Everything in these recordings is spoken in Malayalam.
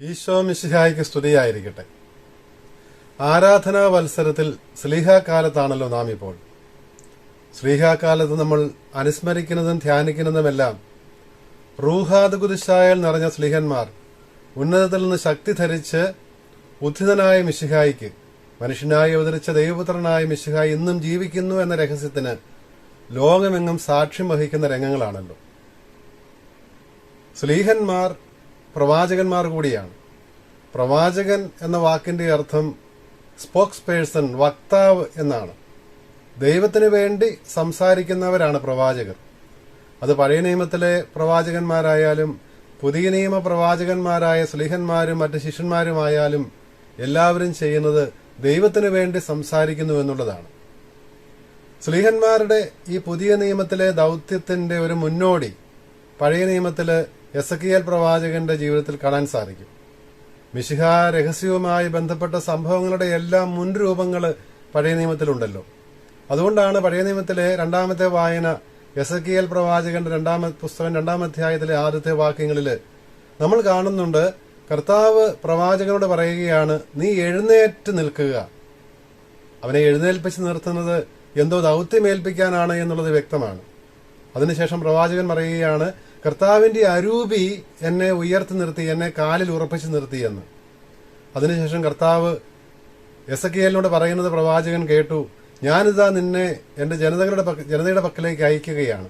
ഈശോ മിശിഹായിക്ക് സ്തുതിയായിരിക്കട്ടെ. ആരാധനാ വത്സരത്തിൽ സ്ലീഹാകാലത്താണല്ലോ നാം ഇപ്പോൾ സ്ലീഹാകാലത്ത് നമ്മൾ അനുസ്മരിക്കുന്നതും ധ്യാനിക്കുന്നതുമെല്ലാം റൂഹാദുകുതിശായൽ നിറഞ്ഞ സ്ലീഹന്മാർ ഉന്നതത്തിൽ നിന്ന് ശക്തി ധരിച്ച് ഉദ്ധിതനായ മിശിഹായിക്ക് മനുഷ്യനായി അവതരിച്ച ദൈവപുത്രനായ മിശിഹ ഇന്നും ജീവിക്കുന്നു എന്ന രഹസ്യത്തിന് ലോകമെങ്ങും സാക്ഷ്യം വഹിക്കുന്ന രംഗങ്ങളാണല്ലോ. സ്ലീഹന്മാർ പ്രവാചകന്മാർ കൂടിയാണ്. പ്രവാചകൻ എന്ന വാക്കിന്റെ അർത്ഥം സ്പോക്സ് പേഴ്സൺ വക്താവ് എന്നാണ്. ദൈവത്തിന് വേണ്ടി സംസാരിക്കുന്നവരാണ് പ്രവാചകർ. അത് പഴയ നിയമത്തിലെ പ്രവാചകന്മാരായാലും പുതിയ നിയമ പ്രവാചകന്മാരായ സ്ലീഹന്മാരും മറ്റ് ശിഷ്യന്മാരുമായാലും എല്ലാവരും ചെയ്യുന്നത് ദൈവത്തിന് വേണ്ടി സംസാരിക്കുന്നു എന്നുള്ളതാണ്. സ്ലീഹന്മാരുടെ ഈ പുതിയ നിയമത്തിലെ ദൗത്യത്തിന്റെ ഒരു മുന്നോടി പഴയ നിയമത്തിൽ എസക്കിയൽ പ്രവാചകന്റെ ജീവിതത്തിൽ കാണാൻ സാധിക്കും. മിശിഹ രഹസ്യവുമായി ബന്ധപ്പെട്ട സംഭവങ്ങളുടെ എല്ലാം മുൻരൂപങ്ങൾ പഴയ നിയമത്തിലുണ്ടല്ലോ. അതുകൊണ്ടാണ് പഴയ നിയമത്തിലെ രണ്ടാമത്തെ വായന എസക്കിയൽ പ്രവാചകന്റെ രണ്ടാമത്തെ പുസ്തകം രണ്ടാം അധ്യായത്തിലെ ആദ്യത്തെ വാക്യങ്ങളിൽ നമ്മൾ കാണുന്നുണ്ട് കർത്താവ് പ്രവാചകനോട് പറയുകയാണ് നീ എഴുന്നേറ്റ് നിൽക്കുക. അവനെ എഴുന്നേൽപ്പിച്ച് നിർത്തുന്നത് എന്തോ ദൗത്യമേൽപ്പിക്കാനാണ് എന്നുള്ളത് വ്യക്തമാണ്. അതിനുശേഷം പ്രവാചകൻ പറയുകയാണ് കർത്താവിന്റെ അരൂപി എന്നെ ഉയർത്തി നിർത്തി എന്നെ കാലിൽ ഉറപ്പിച്ചു നിർത്തി എന്ന്. അതിനുശേഷം കർത്താവ് എസ് എസക്കിയലിനോട് പറയുന്നത് പ്രവാചകൻ കേട്ടു ഞാനിതാ നിന്നെ എന്റെ ജനതകളുടെ ജനതയുടെ പക്കലേക്ക് അയക്കുകയാണ്.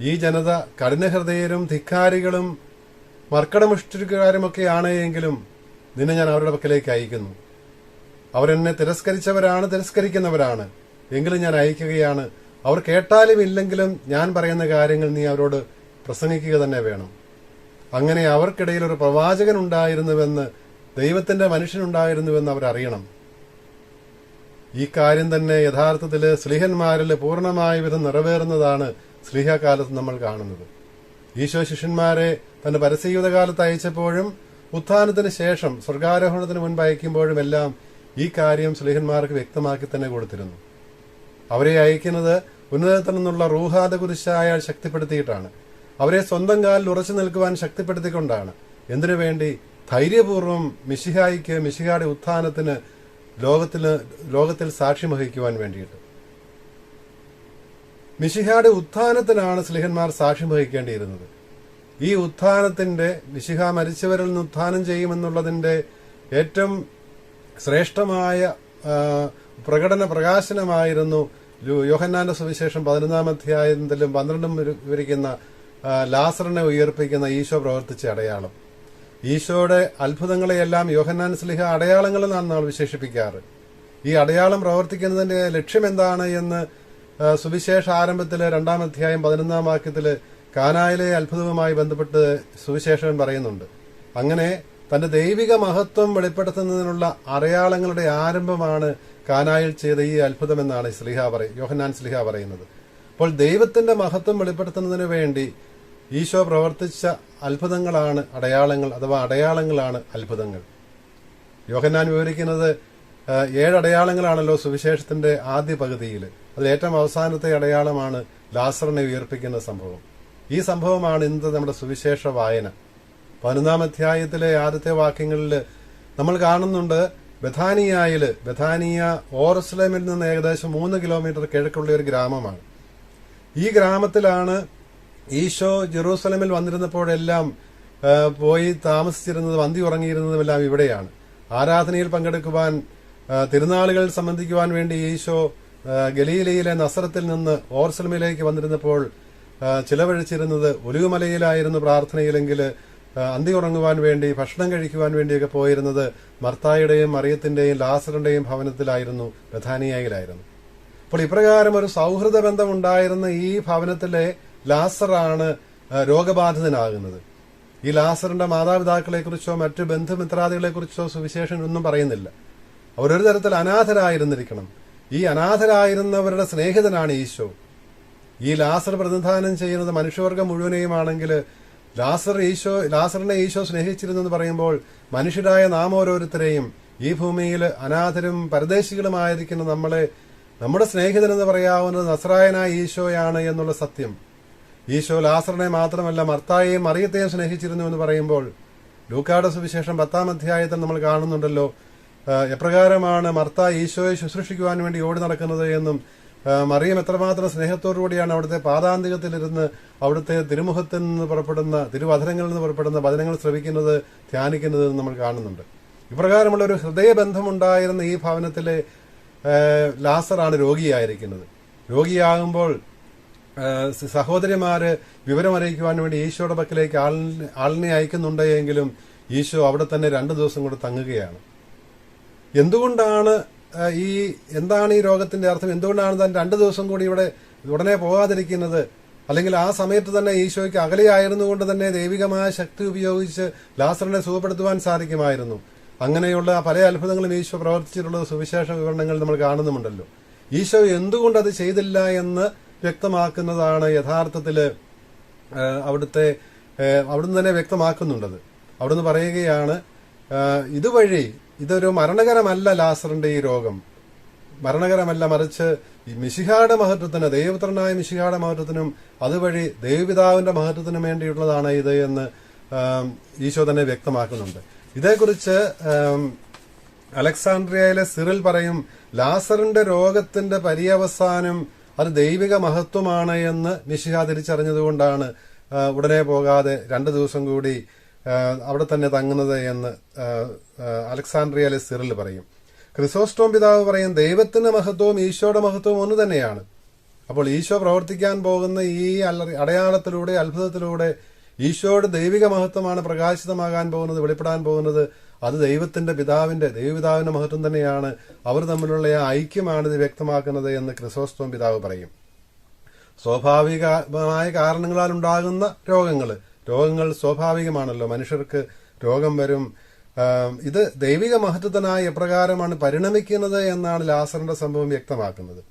ഈ ജനത കഠിനഹൃദയരും ധിക്കാരികളും മർക്കടമുഷ്ടിക്കാരുമൊക്കെയാണ് എങ്കിലും നിന്നെ ഞാൻ അവരുടെ പക്കലേക്ക് അയക്കുന്നു. അവരെന്നെ തിരസ്കരിച്ചവരാണ് തിരസ്കരിക്കുന്നവരാണ്. എങ്കിലും ഞാൻ അയക്കുകയാണ് അവർ കേട്ടാലും ഇല്ലെങ്കിലും ഞാൻ പറയുന്ന കാര്യങ്ങൾ നീ അവരോട് പ്രസംഗിക്കുക തന്നെ വേണം. അങ്ങനെ അവർക്കിടയിൽ ഒരു പ്രവാചകൻ ഉണ്ടായിരുന്നുവെന്ന് ദൈവത്തിന്റെ മനുഷ്യനുണ്ടായിരുന്നുവെന്ന് അവരറിയണം ഈ കാര്യം തന്നെ യഥാർത്ഥത്തിൽ സ്ലിഹന്മാരിൽ പൂർണമായ വിധം നിറവേറുന്നതാണ് സ്ലിഹകാലത്ത് നമ്മൾ കാണുന്നത്. ഈശോ ശിഷ്യന്മാരെ തന്റെ പരസ്യയുതകാലത്ത് അയച്ചപ്പോഴും ഉത്ഥാനത്തിന് ശേഷം സ്വർഗാരോഹണത്തിന് മുൻപ് അയക്കുമ്പോഴും എല്ലാം ഈ കാര്യം സ്ലേഹന്മാർക്ക് വ്യക്തമാക്കി തന്നെ കൊടുത്തിരുന്നു. അവരെ അയക്കുന്നത് ഉന്നതത്തിൽ നിന്നുള്ള റൂഹാദ കുരിശായ ശക്തിപ്പെടുത്തിയിട്ടാണ്. അവരെ സ്വന്തം കാലിൽ ഉറച്ചു നിൽക്കുവാൻ ശക്തിപ്പെടുത്തിക്കൊണ്ടാണ്. എന്തിനു വേണ്ടി? ധൈര്യപൂർവം മിശിഹായിക്ക് മിശിഹായുടെ ഉത്ഥാനത്തിന് ലോകത്തിൽ ലോകത്തിൽ സാക്ഷ്യം വഹിക്കുവാൻ വേണ്ടിയിട്ട്. മിശിഹായുടെ ഉത്ഥാനത്തിനാണ് സ്ലിഹന്മാർ സാക്ഷ്യം വഹിക്കേണ്ടിയിരുന്നത്. ഈ ഉത്ഥാനത്തിന്റെ മിശിഹ മരിച്ചവരിൽ നിന്ന് ഉത്ഥാനം ചെയ്യുമെന്നുള്ളതിന്റെ ഏറ്റവും ശ്രേഷ്ഠമായ പ്രകടന പ്രകാശനമായിരുന്നു യോഹന്നാന്റെ സുവിശേഷം പതിനൊന്നാം അധ്യായത്തിലും പന്ത്രണ്ടും വിവ- വിവരിക്കുന്ന ലാസറിനെ ഉയർപ്പിക്കുന്ന ഈശോ പ്രവർത്തിച്ച അടയാളം. ഈശോയുടെ അത്ഭുതങ്ങളെയെല്ലാം യോഹന്നാൻ സ്ലിഹ അടയാളങ്ങളെന്നാണ് നമ്മൾ വിശേഷിപ്പിക്കാറ്. ഈ അടയാളം പ്രവർത്തിക്കുന്നതിന്റെ ലക്ഷ്യം എന്താണ് എന്ന് സുവിശേഷ ആരംഭത്തിൽ രണ്ടാം അധ്യായം പതിനൊന്നാം വാക്യത്തിൽ കാനായിലെ അത്ഭുതവുമായി ബന്ധപ്പെട്ട് സുവിശേഷൻ പറയുന്നുണ്ട്. അങ്ങനെ തന്റെ ദൈവിക മഹത്വം വെളിപ്പെടുത്തുന്നതിനുള്ള അടയാളങ്ങളുടെ ആരംഭമാണ് കാനായിൽ ചെയ്ത ഈ അത്ഭുതമെന്നാണ് സ്ലിഹ പറയ യോഹന്നാൻ സ്ലിഹ പറയുന്നത്. അപ്പോൾ ദൈവത്തിന്റെ മഹത്വം വെളിപ്പെടുത്തുന്നതിന് വേണ്ടി ഈശോ പ്രവർത്തിച്ച അത്ഭുതങ്ങളാണ് അടയാളങ്ങൾ അഥവാ അടയാളങ്ങളാണ് അത്ഭുതങ്ങൾ. യോഹന്നാൻ വിവരിക്കുന്നത് ആ, ഏഴ് അടയാളങ്ങളാണല്ലോ സുവിശേഷത്തിന്റെ ആദ്യ പകുതിയിൽ അതിൽ ഏറ്റവും അവസാനത്തെ അടയാളമാണ് ലാസറിനെ ഉയർപ്പിക്കുന്ന സംഭവം. ഈ സംഭവമാണ് ഇന്നത്തെ നമ്മുടെ സുവിശേഷ വായന. പതിനൊന്നാം അധ്യായത്തിലെ ആദ്യത്തെ വാക്യങ്ങളിൽ നമ്മൾ കാണുന്നുണ്ട് ബഥാനിയായിൽ ബഥാനിയ ഓറസ്ലേമിൽ നിന്ന് ഏകദേശം മൂന്ന് കിലോമീറ്റർ കിഴക്കുള്ള ഒരു ഗ്രാമമാണ്. ഈ ഗ്രാമത്തിലാണ് ഈശോ ജെറൂസലമിൽ വന്നിരുന്നപ്പോഴെല്ലാം പോയി താമസിച്ചിരുന്നതും അന്തി ഉറങ്ങിയിരുന്നതുമെല്ലാം ഇവിടെയാണ്. ആരാധനയിൽ പങ്കെടുക്കുവാൻ തിരുനാളുകൾ സംബന്ധിക്കുവാൻ വേണ്ടി ഈശോ ഗലീലയിലെ നസറത്തിൽ നിന്ന് ഓർസലമിലേക്ക് വന്നിരുന്നപ്പോൾ ചിലവഴിച്ചിരുന്നത് ഒലിവുമലയിലായിരുന്നു പ്രാർത്ഥനയിലെങ്കിൽ അന്തി ഉറങ്ങുവാൻ വേണ്ടി ഭക്ഷണം കഴിക്കുവാൻ വേണ്ടിയൊക്കെ പോയിരുന്നത് മർത്തായുടെയും മറിയത്തിന്റെയും ലാസറിന്റെയും ഭവനത്തിലായിരുന്നു ബഥാനിയയിലായിരുന്നു. അപ്പോൾ ഇപ്രകാരം ഒരു സൗഹൃദ ബന്ധം ഉണ്ടായിരുന്ന ഈ ഭവനത്തിലെ ലാസറാണ് രോഗബാധിതനാകുന്നത്. ഈ ലാസറിന്റെ മാതാപിതാക്കളെക്കുറിച്ചോ മറ്റു ബന്ധുമിത്രാദികളെ കുറിച്ചോ സുവിശേഷൻ ഒന്നും പറയുന്നില്ല. അവരൊരു തരത്തിൽ അനാഥരായിരുന്നിരിക്കണം. ഈ അനാഥരായിരുന്നവരുടെ സ്നേഹിതനാണ് ഈശോ. ഈ ലാസർ പ്രതിനിധാനം ചെയ്യുന്നത് മനുഷ്യവർഗം മുഴുവനെയുമാണെങ്കിൽ ലാസർ ഈശോ ലാസറിനെ ഈശോ സ്നേഹിച്ചിരുന്നെന്ന് പറയുമ്പോൾ മനുഷ്യരായ നാം ഓരോരുത്തരെയും ഈ ഭൂമിയിൽ അനാഥരും പരദേശികളുമായിരിക്കുന്ന നമ്മളെ നമ്മുടെ സ്നേഹിതനെന്ന് പറയാവുന്നത് നസ്രായനായ ഈശോയാണ് എന്നുള്ള സത്യം. ഈശോ ലാസറിനെ മാത്രമല്ല മർത്തായെയും മറിയത്തെയും സ്നേഹിച്ചിരുന്നു എന്ന് പറയുമ്പോൾ ലൂക്കാട സുവിശേഷം പത്താം അധ്യായത്തിൽ നമ്മൾ കാണുന്നുണ്ടല്ലോ എപ്രകാരമാണ് മർത്ത ഈശോയെ ശുശ്രൂഷിക്കുവാൻ വേണ്ടി ഓടി നടക്കുന്നത് എന്നും മറിയം എത്രമാത്രം സ്നേഹത്തോടുകൂടിയാണ് അവിടുത്തെ പാതാന്തികത്തിലിരുന്ന് അവിടുത്തെ തിരുമുഖത്തിൽ നിന്ന് പുറപ്പെടുന്ന തിരുവധനങ്ങളിൽ നിന്ന് പുറപ്പെടുന്ന വചനങ്ങൾ ശ്രവിക്കുന്നത് ധ്യാനിക്കുന്നത് നമ്മൾ കാണുന്നുണ്ട്. ഇപ്രകാരമുള്ള ഒരു ഹൃദയബന്ധമുണ്ടായിരുന്ന ഈ ഭവനത്തിലെ ലാസറാണ് രോഗിയായിരിക്കുന്നത്. രോഗിയാകുമ്പോൾ സഹോദരിമാര് വിവരമറിയിക്കുവാൻ വേണ്ടി ഈശോയുടെ പക്കലേക്ക് ആളിനെ ആളിനെ അയക്കുന്നുണ്ടെങ്കിലും ഈശോ അവിടെ തന്നെ രണ്ടു ദിവസം കൂടെ തങ്ങുകയാണ്. എന്തുകൊണ്ടാണ് ഈ എന്താണ് ഈ രോഗത്തിന്റെ അർത്ഥം? എന്തുകൊണ്ടാണ് താൻ രണ്ടു ദിവസം കൂടി ഇവിടെ ഉടനെ പോകാതിരിക്കുന്നത്? അല്ലെങ്കിൽ ആ സമയത്ത് തന്നെ ഈശോയ്ക്ക് അകലെയായിരുന്നു കൊണ്ട് തന്നെ ദൈവികമായ ശക്തി ഉപയോഗിച്ച് ലാസറിനെ സുഖപ്പെടുത്തുവാൻ സാധിക്കുമായിരുന്നു. അങ്ങനെയുള്ള പല അത്ഭുതങ്ങളും ഈശോ പ്രവർത്തിച്ചിട്ടുള്ള സുവിശേഷ വിവരണങ്ങൾ നമ്മൾ കാണുന്നുമുണ്ടല്ലോ. ഈശോ എന്തുകൊണ്ട് അത് ചെയ്തില്ല എന്ന് വ്യക്തമാക്കുന്നതാണ് യഥാർത്ഥത്തിൽ ആ, അവിടുത്തെ അവിടുന്ന് തന്നെ വ്യക്തമാക്കുന്നുണ്ടത്. അവിടുന്ന് പറയുകയാണ് ഇതുവഴി ഇതൊരു മരണകരമല്ല ലാസറിന്റെ ഈ രോഗം. മരണകരമല്ല മറിച്ച് ഈ മിശിഹായുടെ മഹത്വത്തിന് ദൈവപുത്രനായ മിശിഹായുടെ മഹത്വത്തിനും അതുവഴി ദൈവപിതാവിന്റെ മഹത്വത്തിനും വേണ്ടിയുള്ളതാണ് ഇത് എന്ന് ഈശോ തന്നെ വ്യക്തമാക്കുന്നുണ്ട്. ഇതേക്കുറിച്ച് അലക്സാണ്ട്രിയയിലെ സിറിൽ പറയും ലാസറിന്റെ രോഗത്തിന്റെ പര്യവസാനം അത് ദൈവിക മഹത്വമാണ് എന്ന് മിശിഹ തിരിച്ചറിഞ്ഞതുകൊണ്ടാണ് ഉടനെ പോകാതെ രണ്ടു ദിവസം കൂടി അവിടെ തന്നെ തങ്ങുന്നത് എന്ന് അലക്സാണ്ട്രിയയിലെ സിറിൽ പറയും. ക്രിസോസ്റ്റോം പിതാവ് പറയും ദൈവത്തിന്റെ മഹത്വവും ഈശോയുടെ മഹത്വവും ഒന്ന് തന്നെയാണ്. അപ്പോൾ ഈശോ പ്രവർത്തിക്കാൻ പോകുന്ന ഈ അടയാളത്തിലൂടെ അത്ഭുതത്തിലൂടെ ഈശോയുടെ ദൈവിക മഹത്വമാണ് പ്രകാശിതമാകാൻ പോകുന്നത് വെളിപ്പെടാൻ പോകുന്നത്. അത് ദൈവത്തിന്റെ പിതാവിന്റെ ദൈവപിതാവിന്റെ മഹത്വം തന്നെയാണ്. അവർ തമ്മിലുള്ള ആ ഐക്യമാണ് ഇത് വ്യക്തമാക്കുന്നത് എന്ന് ക്രിസോസ്തോം പിതാവ് പറയും. സ്വാഭാവികമായ കാരണങ്ങളാൽ ഉണ്ടാകുന്ന രോഗങ്ങൾ രോഗങ്ങൾ സ്വാഭാവികമാണല്ലോ. മനുഷ്യർക്ക് രോഗം വരും. ഇത് ദൈവിക മഹത്വത്തിനായി എപ്രകാരമാണ് പരിണമിക്കുന്നത് എന്നാണ് ലാസറിന്റെ സംഭവം വ്യക്തമാക്കുന്നത്.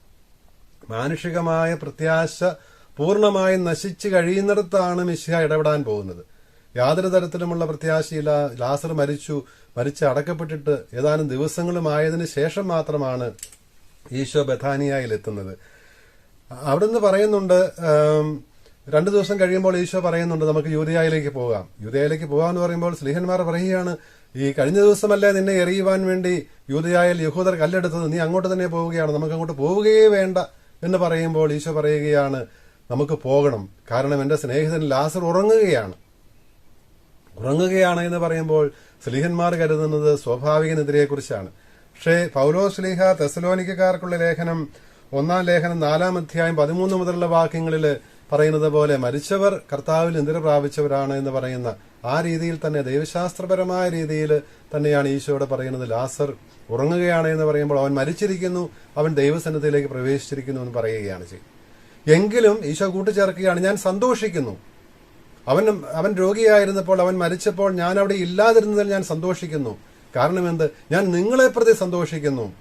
മാനുഷികമായ പ്രത്യാശ പൂർണമായി നശിച്ചു കഴിയുന്നിടത്താണ് മിശിഹ ഇടപെടാൻ പോകുന്നത്. യാതൊരു തരത്തിലുമുള്ള പ്രത്യാശയില്ല. ലാസർ മരിച്ചു മരിച്ച് അടക്കപ്പെട്ടിട്ട് ഏതാനും ദിവസങ്ങളുമായതിനു ശേഷം മാത്രമാണ് ഈശോ ബഥാനിയായിൽ എത്തുന്നത്. അവിടുന്ന് പറയുന്നുണ്ട് രണ്ടു ദിവസം കഴിയുമ്പോൾ ഈശോ പറയുന്നുണ്ട് നമുക്ക് യൂതയായിലേക്ക് പോകാം. യൂതയായിലേക്ക് പോകാമെന്ന് പറയുമ്പോൾ സ്ലീഹന്മാർ പറയുകയാണ് ഈ കഴിഞ്ഞ ദിവസമല്ലേ നിന്നെ എറിയുവാൻ വേണ്ടി യൂതയായാൽ യഹൂദർ കല്ലെടുത്തത്. നീ അങ്ങോട്ട് തന്നെ പോവുകയാണ്. നമുക്ക് അങ്ങോട്ട് പോവുകയേ വേണ്ട. എന്ന് പറയുമ്പോൾ ഈശോ പറയുകയാണ് നമുക്ക് പോകണം. കാരണം എന്റെ സ്നേഹിതൻ ലാസർ ഉറങ്ങുകയാണ്. ഉറങ്ങുകയാണ് എന്ന് പറയുമ്പോൾ സ്ലീഹന്മാർ കരുതുന്നത് സ്വാഭാവിക നിദ്രയെക്കുറിച്ചാണ്. പക്ഷേ പൗലോ സ്ലീഹ തെസലോനിക്കാർക്കുള്ള ലേഖനം ഒന്നാം ലേഖനം നാലാം അധ്യായം പതിമൂന്ന് മുതലുള്ള വാക്യങ്ങളിൽ പറയുന്നത് പോലെ മരിച്ചവർ കർത്താവിൽ നിദ്ര പ്രാപിച്ചവരാണ് എന്ന് പറയുന്ന ആ രീതിയിൽ തന്നെ ദൈവശാസ്ത്രപരമായ രീതിയിൽ തന്നെയാണ് ഈശോയുടെ പറയുന്നത്. ലാസർ ഉറങ്ങുകയാണ് എന്ന് പറയുമ്പോൾ അവൻ മരിച്ചിരിക്കുന്നു അവൻ ദൈവസന്നദ്ധയിലേക്ക് പ്രവേശിച്ചിരിക്കുന്നു എന്ന് പറയുകയാണ് ചെയ്യും എങ്കിലും ഈശോ കൂട്ടിച്ചേർക്കുകയാണ് ഞാൻ സന്തോഷിക്കുന്നു. അവൻ അവൻ രോഗിയായിരുന്നപ്പോൾ അവൻ മരിച്ചപ്പോൾ ഞാൻ അവിടെ ഇല്ലാതിരുന്നതിൽ ഞാൻ സന്തോഷിക്കുന്നു. കാരണം എന്ത്? ഞാൻ നിങ്ങളെ പ്രതി സന്തോഷിക്കുന്നു.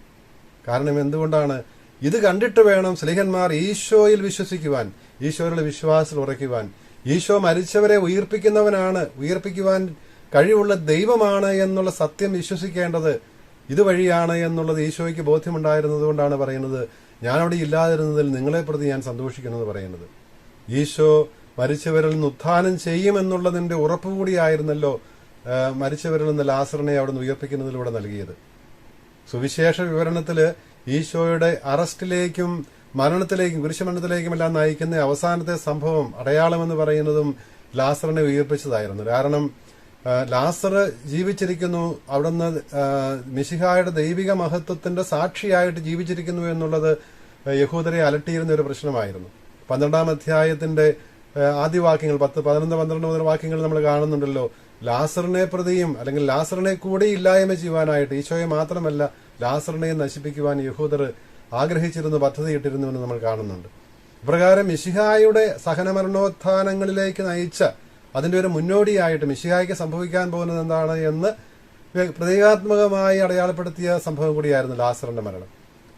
കാരണം എന്തുകൊണ്ടാണ്? ഇത് കണ്ടിട്ട് വേണം സ്ലിഹന്മാർ ഈശോയിൽ വിശ്വസിക്കുവാൻ. ഈശോയുടെ വിശ്വാസത്തിൽ ഉറയ്ക്കുവാൻ. ഈശോ മരിച്ചവരെ ഉയർപ്പിക്കുന്നവനാണ്. ഉയർപ്പിക്കുവാൻ കഴിവുള്ള ദൈവമാണ് എന്നുള്ള സത്യം വിശ്വസിക്കേണ്ടത് ഇതുവഴിയാണ് എന്നുള്ളത് ഈശോയ്ക്ക് ബോധ്യമുണ്ടായിരുന്നതുകൊണ്ടാണ് പറയുന്നത്. ഞാനവിടെ ഇല്ലാതിരുന്നതിൽ നിങ്ങളെ പ്രതി ഞാൻ സന്തോഷിക്കുന്നത് പറയുന്നത്. ഈശോ മരിച്ചവരിൽ നിന്ന് ഉത്ഥാനം ചെയ്യുമെന്നുള്ളതിന്റെ ഉറപ്പ് കൂടിയായിരുന്നല്ലോ മരിച്ചവരിൽ നിന്ന് ലാസറിനെ അവിടെ നിന്ന് ഉയർപ്പിക്കുന്നതിലൂടെ നൽകിയത്. സുവിശേഷ വിവരണത്തിൽ ഈശോയുടെ അറസ്റ്റിലേക്കും മരണത്തിലേക്കും കുരിശുമരണത്തിലേക്കും എല്ലാം നയിക്കുന്ന അവസാനത്തെ സംഭവം അടയാളമെന്ന് പറയുന്നതും ലാസറിനെ ഉയർപ്പിച്ചതായിരുന്നു. കാരണം ലാസർ ജീവിച്ചിരിക്കുന്നു അവിടുന്ന് മിശിഹായുടെ ദൈവിക മഹത്വത്തിന്റെ സാക്ഷിയായിട്ട് ജീവിച്ചിരിക്കുന്നു എന്നുള്ളത് യഹൂദരെ അലട്ടിയിരുന്ന ഒരു പ്രശ്നമായിരുന്നു. പന്ത്രണ്ടാം അധ്യായത്തിന്റെ ആദ്യവാക്യങ്ങൾ ആദ്യ വാക്യങ്ങൾ പത്ത് പതിനൊന്ന് പന്ത്രണ്ട് മുതൽ വാക്യങ്ങൾ നമ്മൾ കാണുന്നുണ്ടല്ലോ. ലാസറിനെ പ്രതിയും അല്ലെങ്കിൽ ലാസറിനെ കൂടി ഇല്ലായ്മ ചെയ്യുവാനായിട്ട് ഈശോയെ മാത്രമല്ല ലാസറിനെ നശിപ്പിക്കുവാൻ യഹൂദർ ആഗ്രഹിച്ചിരുന്നു പദ്ധതിയിട്ടിരുന്നുവെന്ന് നമ്മൾ കാണുന്നുണ്ട്. ഇപ്രകാരം മിശിഹായുടെ സഹനമരണോത്ഥാനങ്ങളിലേക്ക് നയിച്ച അതിന്റെ ഒരു മുന്നോടിയായിട്ട് മിഷിഹായ്ക്ക് സംഭവിക്കാൻ പോകുന്നത് എന്താണ് എന്ന് പ്രതീകാത്മകമായി അടയാളപ്പെടുത്തിയ സംഭവം കൂടിയായിരുന്നു ലാസറിന്റെ മരണം.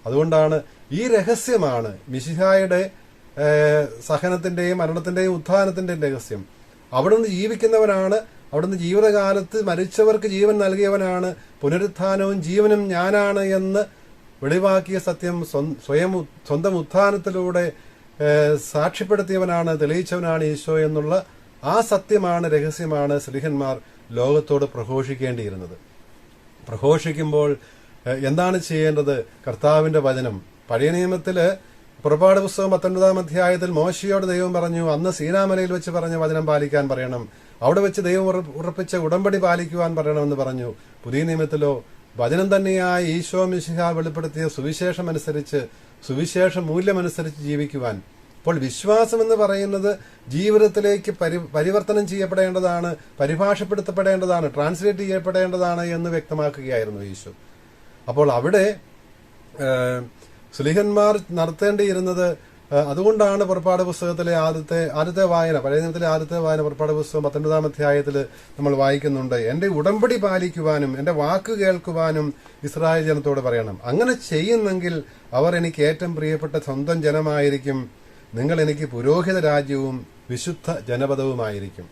അതുകൊണ്ടാണ് ഈ രഹസ്യമാണ് മിഷിഹായുടെ സഹനത്തിന്റെയും മരണത്തിന്റെയും ഉത്ഥാനത്തിന്റെയും രഹസ്യം. അവിടെ നിന്ന് ജീവിക്കുന്നവനാണ് അവിടുന്ന് ജീവിതകാലത്ത് മരിച്ചവർക്ക് ജീവൻ നൽകിയവനാണ് പുനരുത്ഥാനവും ജീവനും ഞാനാണ് എന്ന് വെളിവാക്കിയ സത്യം സ്വയം സ്വന്തം ഉത്ഥാനത്തിലൂടെ സാക്ഷ്യപ്പെടുത്തിയവനാണ് തെളിയിച്ചവനാണ് ഈശോ എന്നുള്ള ആ സത്യമാണ് രഹസ്യമാണ് സ്ലിഹന്മാർ ലോകത്തോട് പ്രഘോഷിക്കേണ്ടിയിരുന്നത്. പ്രഘോഷിക്കുമ്പോൾ എന്താണ് ചെയ്യേണ്ടത്? കർത്താവിന്റെ വചനം. പഴയ നിയമത്തിൽ പുറപ്പാട് പുസ്തകം പത്തൊൻപതാം അധ്യായത്തിൽ മോശയോട് ദൈവം പറഞ്ഞു അന്ന് സീനാമലയിൽ വെച്ച് പറഞ്ഞ വചനം പാലിക്കാൻ പറയണം. അവിടെ വെച്ച് ദൈവം ഉറപ്പിച്ച ഉടമ്പടി പാലിക്കുവാൻ പറയണമെന്ന് പറഞ്ഞു. പുതിയ നിയമത്തിലോ വചനം തന്നെയായ ഈശോ മിശിഹ വെളിപ്പെടുത്തിയ സുവിശേഷം അനുസരിച്ച് സുവിശേഷ മൂല്യമനുസരിച്ച് ജീവിക്കുവാൻ. അപ്പോൾ വിശ്വാസം എന്ന് പറയുന്നത് ജീവിതത്തിലേക്ക് പരി പരിവർത്തനം ചെയ്യപ്പെടേണ്ടതാണ് പരിഭാഷപ്പെടുത്തപ്പെടേണ്ടതാണ് ട്രാൻസ്ലേറ്റ് ചെയ്യപ്പെടേണ്ടതാണ് എന്ന് വ്യക്തമാക്കുകയായിരുന്നു ഈശോ. അപ്പോൾ അവിടെ സുലിഹന്മാർ നടത്തേണ്ടിയിരുന്നത് അതുകൊണ്ടാണ് പുറപ്പാട് പുസ്തകത്തിലെ ആദ്യത്തെ ആദ്യത്തെ വായന പഴയ നിയമത്തിലെ ആദ്യത്തെ വായന പുറപ്പാട് പുസ്തകം പത്തൊൻപതാം അധ്യായത്തിൽ നമ്മൾ വായിക്കുന്നുണ്ട്. എന്റെ ഉടമ്പടി പാലിക്കുവാനും എന്റെ വാക്ക് കേൾക്കുവാനും ഇസ്രായേൽ ജനത്തോട് പറയണം. അങ്ങനെ ചെയ്യുന്നെങ്കിൽ അവർ എനിക്ക് ഏറ്റവും പ്രിയപ്പെട്ട സ്വന്തം ജനമായിരിക്കും. നിങ്ങൾ എനിക്ക് പുരോഹിത രാജ്യവും വിശുദ്ധ ജനപദവുമായിരിക്കും.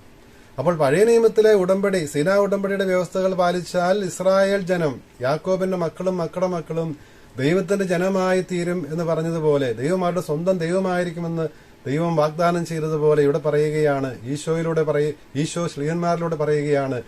അപ്പോൾ പഴയ നിയമത്തിലെ ഉടമ്പടി സീനാ ഉടമ്പടിയുടെ വ്യവസ്ഥകൾ പാലിച്ചാൽ ഇസ്രായേൽ ജനം യാക്കോബിന്റെ മക്കളും മക്കളുടെ മക്കളും ദൈവത്തിന്റെ ജനമായി തീരും എന്ന് പറഞ്ഞതുപോലെ ദൈവം അവരുടെ സ്വന്തം ദൈവമായിരിക്കുമെന്ന് ദൈവം വാഗ്ദാനം ചെയ്തതുപോലെ ഇവിടെ പറയുകയാണ്. ഈശോയിലൂടെ പറയ ഈശോ ശ്രീഹന്മാരിലൂടെ പറയുകയാണ്.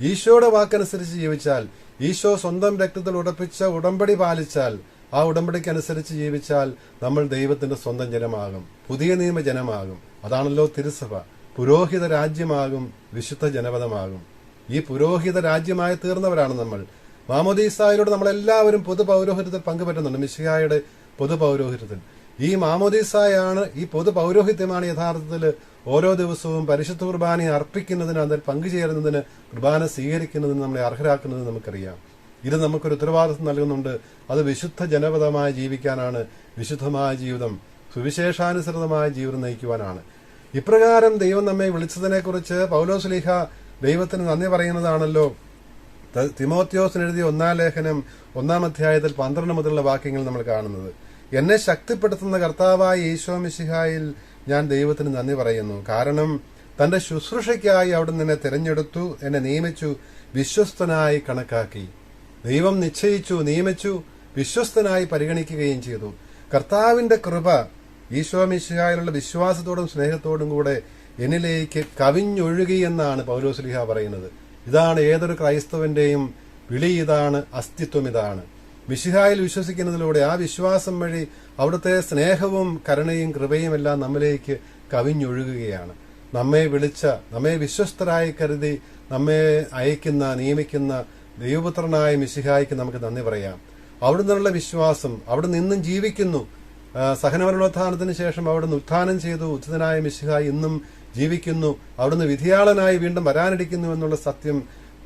ഈശോയുടെ വാക്കനുസരിച്ച് ജീവിച്ചാൽ ഈശോ സ്വന്തം രക്തത്തിൽ ഉടപ്പിച്ച ഉടമ്പടി പാലിച്ചാൽ ആ ഉടമ്പടിക്കനുസരിച്ച് ജീവിച്ചാൽ നമ്മൾ ദൈവത്തിന്റെ സ്വന്തം ജനമാകും. പുതിയ നിയമ ജനമാകും. അതാണല്ലോ തിരുസഭ. പുരോഹിത രാജ്യമാകും വിശുദ്ധ ജനപദമാകും. ഈ പുരോഹിത രാജ്യമായി തീർന്നവരാണ് നമ്മൾ. മാമോദീസായിലൂടെ നമ്മളെല്ലാവരും പൊതു പൗരോഹിത്യത്തിൽ പങ്കുപറ്റുന്നുണ്ട്. മിശിഹായുടെ പൊതു പൗരോഹിത്യത്തിൽ ഈ മാമോദീസായാണ് ഈ പൊതു പൗരോഹിത്യമാണ് യഥാർത്ഥത്തിൽ ഓരോ ദിവസവും പരിശുദ്ധ കുർബാനയെ അർപ്പിക്കുന്നതിന് അതിൽ പങ്കുചേരുന്നതിന് കുർബാന സ്വീകരിക്കുന്നതിന് നമ്മളെ അർഹരാക്കുന്നത് നമുക്കറിയാം. ഇത് നമുക്കൊരു ഉത്തരവാദിത്വം നൽകുന്നുണ്ട്. അത് വിശുദ്ധ ജനപദമായി ജീവിക്കാനാണ് വിശുദ്ധമായ ജീവിതം സുവിശേഷാനുസൃതമായ ജീവിതം നയിക്കുവാനാണ്. ഇപ്രകാരം ദൈവം നമ്മെ വിളിച്ചതിനെക്കുറിച്ച് പൗലോസ്ലീഹ ദൈവത്തിന് നന്ദി പറയുന്നതാണല്ലോ. തിമോത്യോസിന് എഴുതിയ ഒന്നാം ലേഖനം ഒന്നാം അധ്യായത്തിൽ പന്ത്രണ്ട് മുതലുള്ള വാക്യങ്ങൾ നമ്മൾ കാണുന്നത്. എന്നെ ശക്തിപ്പെടുത്തുന്ന കർത്താവായ ഈശോ മിശിഹായിൽ ഞാൻ ദൈവത്തിന് നന്ദി പറയുന്നു. കാരണം തന്റെ ശുശ്രൂഷയ്ക്കായി അവിടുന്ന് എന്നെ തിരഞ്ഞെടുത്തു എന്നെ നിയമിച്ചു വിശ്വസ്തനായി കണക്കാക്കി. ദൈവം നിശ്ചയിച്ചു നിയമിച്ചു വിശ്വസ്തനായി പരിഗണിക്കുകയും ചെയ്തു. കർത്താവിന്റെ കൃപ ഈശോ മിശിഹായിലുള്ള വിശ്വാസത്തോടും സ്നേഹത്തോടും കൂടെ എന്നിലേക്ക് കവിഞ്ഞൊഴുകി എന്നാണ് പൗലോസ്ലിഹ പറയുന്നത്. ഇതാണ് ഏതൊരു ക്രൈസ്തവന്റെയും വിളി ഇതാണ് അസ്തിത്വം ഇതാണ്. മിശിഹായിൽ വിശ്വസിക്കുന്നതിലൂടെ ആ വിശ്വാസം വഴി അവിടുത്തെ സ്നേഹവും കരുണയും കൃപയും എല്ലാം നമ്മിലേക്ക് കവിഞ്ഞൊഴുകുകയാണ്. നമ്മെ വിളിച്ച നമ്മെ വിശ്വസ്തരായി കരുതി നമ്മെ അയക്കുന്ന നിയമിക്കുന്ന ദൈവപുത്രനായ മിശിഹായിക്ക് നമുക്ക് നന്ദി പറയാം. അവിടെ നിന്നുള്ള വിശ്വാസം അവിടെ നിന്നും ജീവിക്കുന്നു. സഹനമരണോത്ഥാനത്തിന് ശേഷം അവിടുന്ന് ഉത്ഥാനം ചെയ്തു. ഉച്ചിതനായ മിശിഹായി ഇന്നും ജീവിക്കുന്നു അവിടുന്ന് വിധിയാളനായി വീണ്ടും വരാനിരിക്കുന്നു എന്നുള്ള സത്യം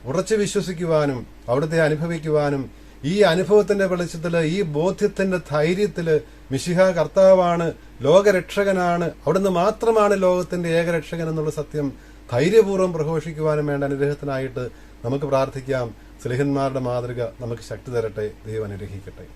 ഉറച്ചു വിശ്വസിക്കുവാനും അവിടുത്തെ അനുഭവിക്കുവാനും ഈ അനുഭവത്തിന്റെ വെളിച്ചത്തിൽ ഈ ബോധ്യത്തിന്റെ ധൈര്യത്തിൽ മിശിഹ കർത്താവാണ് ലോകരക്ഷകനാണ് അവിടുന്ന് മാത്രമാണ് ലോകത്തിന്റെ ഏകരക്ഷകൻ എന്നുള്ള സത്യം ധൈര്യപൂർവം പ്രഘോഷിക്കുവാനും വേണ്ട അനുഗ്രഹത്തിനായിട്ട് നമുക്ക് പ്രാർത്ഥിക്കാം. സ്ലിഹന്മാരുടെ മാതൃക നമുക്ക് ശക്തി തരട്ടെ ദൈവം അനുഗ്രഹിക്കട്ടെ.